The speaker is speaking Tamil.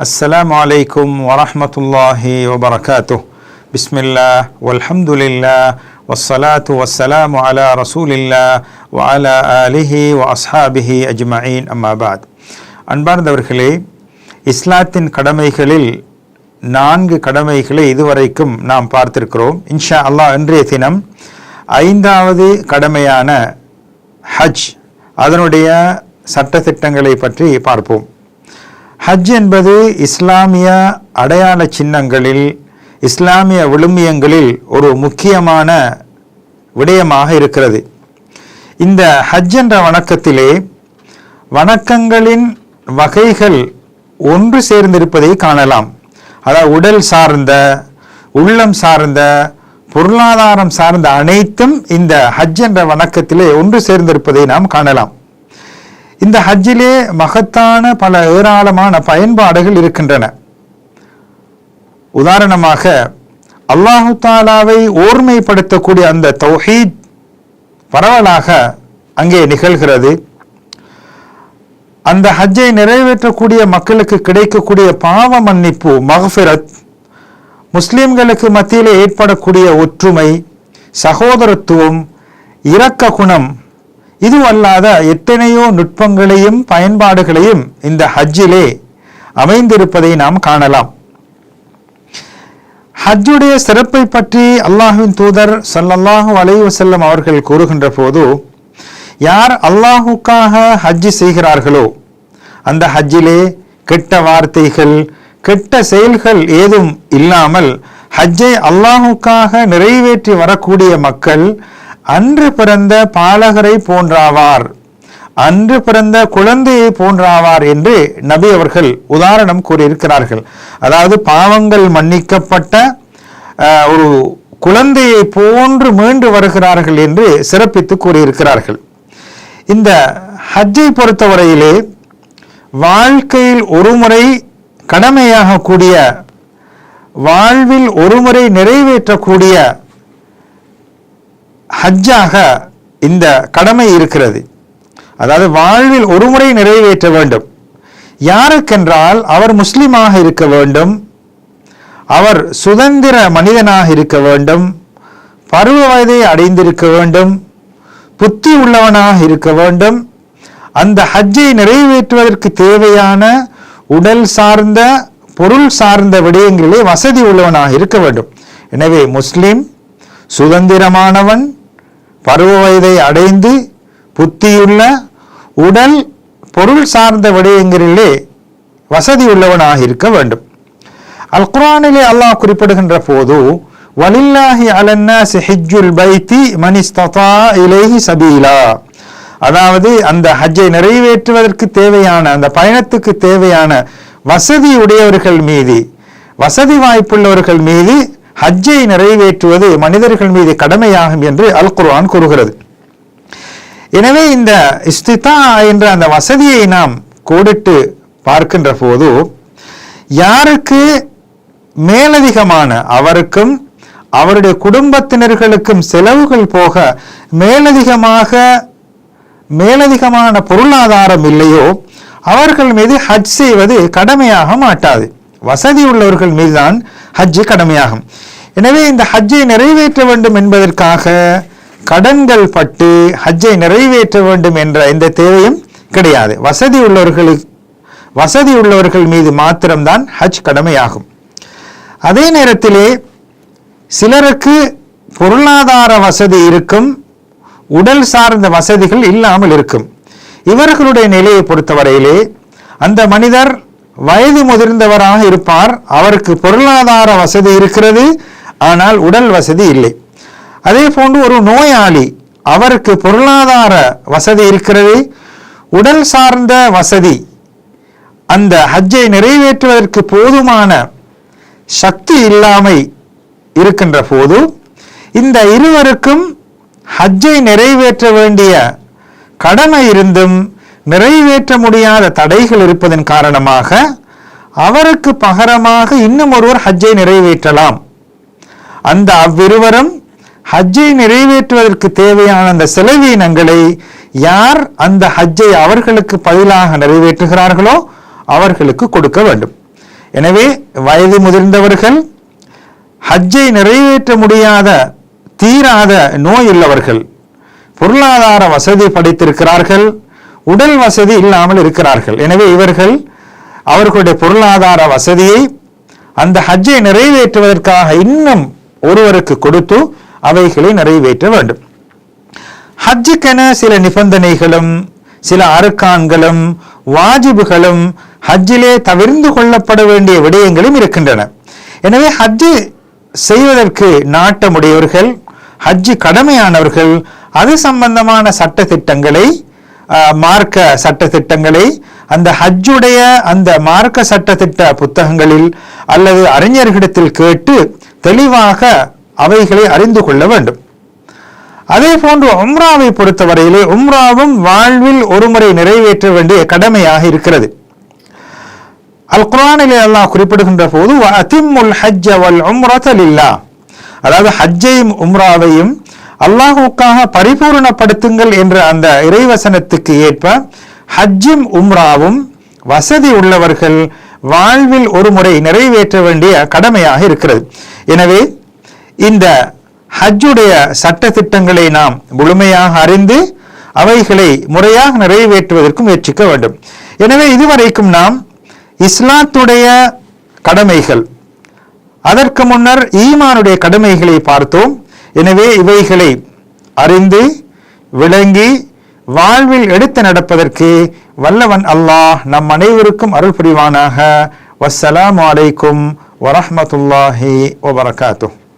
السلام عليكم ورحمة الله وبركاته بسم الله والحمد لله والصلاة والسلام على رسول الله وعلى آله وأصحابه أجمعين أما بعد அன்பார்ந்தவர்களே இஸ்லாத்தின் கடமைகளில் நான்கு கடமைகளை இதுவரைக்கும் நாம் பார்த்திருக்கிறோம் இன்ஷா அல்லாஹ் இன்றைய தினம் ஐந்தாவது கடமையான ஹஜ் அதனுடைய சட்டத்திட்டங்களை பற்றி பார்ப்போம் ஹஜ் என்பது இஸ்லாமிய அடையாள சின்னங்களில் இஸ்லாமிய விழுமியங்களில் ஒரு முக்கியமான விடயமாக இருக்கிறது. இந்த ஹஜ் என்ற வணக்கத்திலே வணக்கங்களின் வகைகள் ஒன்று சேர்ந்திருப்பதை காணலாம். அதாவது உடல் சார்ந்த உள்ளம் சார்ந்த பொருளாதாரம் சார்ந்த அனைத்தும் இந்த ஹஜ் என்ற வணக்கத்திலே ஒன்று சேர்ந்திருப்பதை நாம் காணலாம். இந்த ஹஜ்ஜிலே மகத்தான பல ஏராளமான பயன்பாடுகள் இருக்கின்றன. உதாரணமாக அல்லாஹு தாலாவை ஓர்மைப்படுத்தக்கூடிய அந்த தௌஹீத் பரவலாக அங்கே நிகழ்கிறது. அந்த ஹஜ்ஜை நிறைவேற்றக்கூடிய மக்களுக்கு கிடைக்கக்கூடிய பாவ மன்னிப்பு மகஃபிரத் முஸ்லிம்களுக்கு மத்தியில் ஏற்படக்கூடிய ஒற்றுமை சகோதரத்துவம் இரக்க குணம் இது அல்லாத எத்தனையோ நுட்பங்களையும் பயன்பாடுகளையும் இந்த ஹஜ்ஜிலே அமைந்திருப்பதை நாம் காணலாம். ஹஜ்ஜுடைய சிறப்பை பற்றி அல்லாஹுவின் தூதர் சல்லல்லாஹு அலைவசல்லம் அவர்கள் கூறுகின்ற போது யார் அல்லாஹுக்காக ஹஜ்ஜி செய்கிறார்களோ அந்த ஹஜ்ஜிலே கெட்ட வார்த்தைகள் கெட்ட செயல்கள் ஏதும் இல்லாமல் ஹஜ்ஜை அல்லாஹுக்காக நிறைவேற்றி வரக்கூடிய மக்கள் அன்று பிறந்த பாலகரை போன்றாவார். அன்று பிறந்த குழந்தையை போன்றாவார் என்று நபி அவர்கள் உதாரணம் கூறியிருக்கிறார்கள். அதாவது பாவங்கள் மன்னிக்கப்பட்ட ஒரு குழந்தையை போன்று மீண்டு வருகிறார்கள் என்று சிறப்பித்து கூறியிருக்கிறார்கள். இந்த ஹஜ்ஜை பொறுத்தவரையிலே வாழ்க்கையில் ஒருமுறை கடமையாகக்கூடிய வாழ்வில் ஒருமுறை நிறைவேற்றக்கூடிய ஹஜ்ஜாக இந்த கடமை இருக்கிறது. அதாவது வாழ்வில் ஒருமுறை நிறைவேற்ற வேண்டும். யாருக்கென்றால் அவர் முஸ்லீமாக இருக்க வேண்டும். அவர் சுதந்திர மனிதனாக இருக்க வேண்டும். பருவ வயதை அடைந்திருக்க வேண்டும். புத்தி உள்ளவனாக இருக்க வேண்டும். அந்த ஹஜ்ஜை நிறைவேற்றுவதற்கு தேவையான உடல் சார்ந்த பொருள் சார்ந்த விடயங்களிலே வசதி உள்ளவனாக இருக்க வேண்டும். எனவே முஸ்லிம் சுதந்திரமானவன் பருவ வயதை அடைந்து புத்தியுள்ள உடல் பொருள் சார்ந்த விடயங்களிலே வசதி உள்ளவனாக இருக்க வேண்டும். அல் குரானிலே அல்லாஹ் குறிப்பிடுகின்ற போது வலில்லாஹி அலன்னாசி ஹிஜ்ஜுல் பைத்தி மனிஸ்ததா இலேஹி சபீலா. அதாவது அந்த ஹஜ்ஜை நிறைவேற்றுவதற்கு தேவையான அந்த பயணத்துக்கு தேவையான வசதி உடையவர்கள் மீது வசதி வாய்ப்புள்ளவர்கள் மீது ஹஜ்ஜை நிறைவேற்றுவது மனிதர்கள் மீது கடமையாகும் என்று அல் குர்ஆன் கூறுகிறது. எனவே இந்த இஸ்திதா என்ற அந்த வசதியை நாம் கோடிட்டு பார்க்கின்ற போது யாருக்கு மேலதிகமான அவருக்கும் அவருடைய குடும்பத்தினர்களுக்கும் செலவுகள் போக மேலதிகமாக மேலதிகமான பொருளாதாரம் இல்லையோ அவர்கள் மீது ஹஜ் செய்வது கடமையாக மாட்டாது. வசதி உள்ளவர்கள் மீதுதான் ஹஜ்ஜு கடமையாகும். எனவே இந்த ஹஜ்ஜை நிறைவேற்ற வேண்டும் என்பதற்காக கடன்கள் பட்டு ஹஜ்ஜை நிறைவேற்ற வேண்டும் என்ற எந்த தேவையும் கிடையாது. வசதி உள்ளவர்களுக்கு வசதி உள்ளவர்கள் மீது மாத்திரம்தான் ஹஜ் கடமையாகும். அதே நேரத்திலே சிலருக்கு பொருளாதார வசதி இருக்கும் உடல் சார்ந்த வசதிகள் இல்லாமல் இருக்கும். இவர்களுடைய நிலையை பொறுத்தவரையிலே அந்த மனிதர் வயது முதிர்ந்தவராக இருப்பார் அவருக்கு பொருளாதார வசதி இருக்கிறது ஆனால் உடல் வசதி இல்லை. அதே போன்று ஒரு நோயாளி அவருக்கு பொருளாதார வசதி இருக்கிறது. உடல் சார்ந்த வசதி அந்த ஹஜ்ஜை நிறைவேற்றுவதற்கு போதுமான சக்தி இல்லாமை இருக்கின்ற போது இந்த இருவருக்கும் ஹஜ்ஜை நிறைவேற்ற வேண்டிய கடமை இருந்தும் நிறைவேற்ற முடியாத தடைகள் இருப்பதன் காரணமாக அவருக்கு பகரமாக இன்னும் ஒருவர் ஹஜ்ஜை நிறைவேற்றலாம். அந்த அவ்விருவரும் ஹஜ்ஜை நிறைவேற்றுவதற்கு தேவையான அந்த செலவீனங்களை யார் அந்த ஹஜ்ஜை அவர்களுக்கு பதிலாக நிறைவேற்றுகிறார்களோ அவர்களுக்கு கொடுக்க வேண்டும். எனவே வயது முதிர்ந்தவர்கள் ஹஜ்ஜை நிறைவேற்ற முடியாத தீராத நோய் உள்ளவர்கள் பொருளாதார வசதி படைத்திருக்கிறார்கள் உடல் வசதி இல்லாமல் இருக்கிறார்கள். எனவே இவர்கள் அவர்களுடைய பொருளாதார வசதியை அந்த ஹஜ்ஜை நிறைவேற்றுவதற்காக இன்னும் ஒருவருக்கு கொடுத்து அவைகளை நிறைவேற்ற வேண்டும். ஹஜ்ஜுக்கென சில நிபந்தனைகளும் சில அருக்கான்களும் வாஜிபுகளும் ஹஜ்ஜிலே தவிர்ந்து கொள்ளப்பட வேண்டிய விடயங்களும் இருக்கின்றன. எனவே ஹஜ்ஜு செய்வதற்கு நாட்டமுடையவர்கள் ஹஜ்ஜு கடமையானவர்கள் அது சம்பந்தமான சட்ட திட்டங்களை மார்க்க சட்ட திட்டங்களை அந்த ஹஜ்ஜுடைய அந்த மார்க்க சட்ட திட்ட புத்தகங்களில் அல்லது அறிஞர்களிடத்தில் கேட்டு தெளிவாக அவைகளை அறிந்து கொள்ள வேண்டும். அதே போன்று உம்ராவை பொறுத்தவரையிலே உம்ராவும் வாழ்வில் ஒருமுறை நிறைவேற்ற வேண்டிய கடமையாக இருக்கிறது. அல் குரானிலே அல்லாஹ் குறிப்பிடுகின்ற போது அதிமுல் ஹஜ் அவல் உம்ரத அதாவது ஹஜ்ஜையும் உம்ராவையும் அல்லாஹுக்காக பரிபூரணப்படுத்துங்கள் என்ற அந்த இறைவசனத்துக்கு ஏற்ப ஹஜ்ஜும் உம்ராவும் வசதி உள்ளவர்கள் வாழ்வில் ஒரு முறை நிறைவேற்ற வேண்டிய கடமையாக இருக்கிறது. எனவே இந்த ஹஜ்ஜுடைய சட்ட திட்டங்களை நாம் முழுமையாக அறிந்து அவைகளை முறையாக நிறைவேற்றுவதற்கு முயற்சிக்க வேண்டும். எனவே இதுவரைக்கும் நாம் இஸ்லாத்துடைய கடமைகள் அதற்கு முன்னர் ஈமானுடைய கடமைகளை பார்த்தோம். எனவே இவைகளை அறிந்து விளங்கி வாழ்வில் எடுத்து நடப்பதற்கு வல்லவன் அல்லாஹ் நம் அனைவருக்கும் அருள் புரிவானாக வசலாம் அலைக்கும் வரமத்துல்லாஹி வபரகாத்துஹ்.